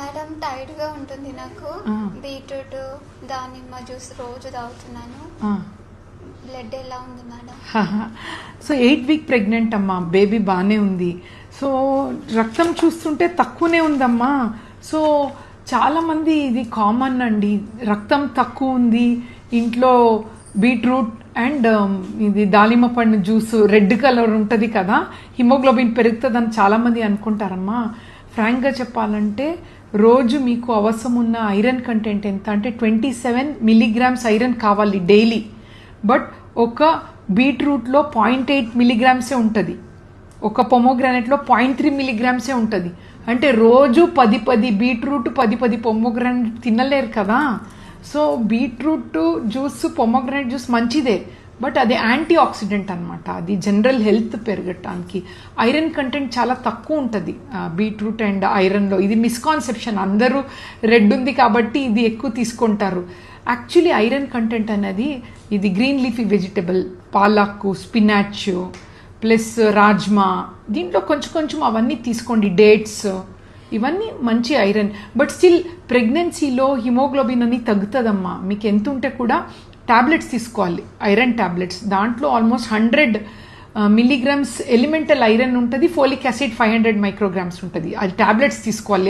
Madam టైట్గా ఉంటుంది నాకు. బీట్రూట్ దానిమ్మ జ్యూస్ రోజు తాగుతున్నాను. బ్లడ్ ఎలా ఉంది madam? So eight week pregnant అమ్మా. బేబీ బాగానే ఉంది. సో రక్తం చూస్తుంటే తక్కువనే ఉందమ్మా. సో చాలామంది ఇది కామన్ అండి. రక్తం తక్కువ ఉంది. ఇంట్లో బీట్రూట్ అండ్ ఇది దాలిమ పండు జ్యూస్ రెడ్ కలర్ ఉంటుంది కదా. హిమోగ్లోబిన్ పెరుగుతుందని చాలామంది అనుకుంటారమ్మా. ఫ్రాంక్గా చెప్పాలంటే రోజు మీకు అవసరం ఉన్న ఐరన్ కంటెంట్ ఎంత? అంటే ట్వంటీ సెవెన్ మిలీగ్రామ్స్ ఐరన్ కావాలి డైలీ బట్ ఒక బీట్రూట్లో పాయింట్ ఎయిట్ మిలీగ్రామ్సే ఉంటుంది. ఒక పొమోగ్రానైట్లో పాయింట్ త్రీ మిలీగ్రామ్సే ఉంటుంది. అంటే రోజు పది పది బీట్రూట్ పది పది పొమోగ్రానెట్ తినలేరు కదా? So beetroot juice pomegranate juice మంచిదే. బట్ అది యాంటీ ఆక్సిడెంట్ అనమాట అది జనరల్ హెల్త్ పెరగటానికి. ఐరన్ కంటెంట్ చాలా తక్కువ ఉంటుంది. బీట్రూట్ అండ్ ఐరన్లో. ఇది మిస్కాన్సెప్షన్ అందరూ రెడ్ ఉంది కాబట్టి ఇది ఎక్కువ తీసుకుంటారు. యాక్చువల్లీ ఐరన్ కంటెంట్ అనేది ఇది గ్రీన్ లీఫీ వెజిటబుల్ పాలాకు స్పినాచ్ ప్లస్ రాజ్మా. దీంట్లో కొంచెం కొంచెం అవన్నీ తీసుకోండి. డేట్స్. ఇవన్నీ మంచి ఐరన్. బట్ స్టిల్ ప్రెగ్నెన్సీలో హిమోగ్లోబిన్ అని తగ్గుతుందమ్మా. మీకు ఎంత ఉంటే కూడా టాబ్లెట్స్ తీసుకోవాలి ఐరన్ టాబ్లెట్స్. దాంట్లో almost hundred milligrams elemental iron ఉంటుంది folic acid five hundred micrograms ఉంటుంది. అది టాబ్లెట్స్ తీసుకోవాలి.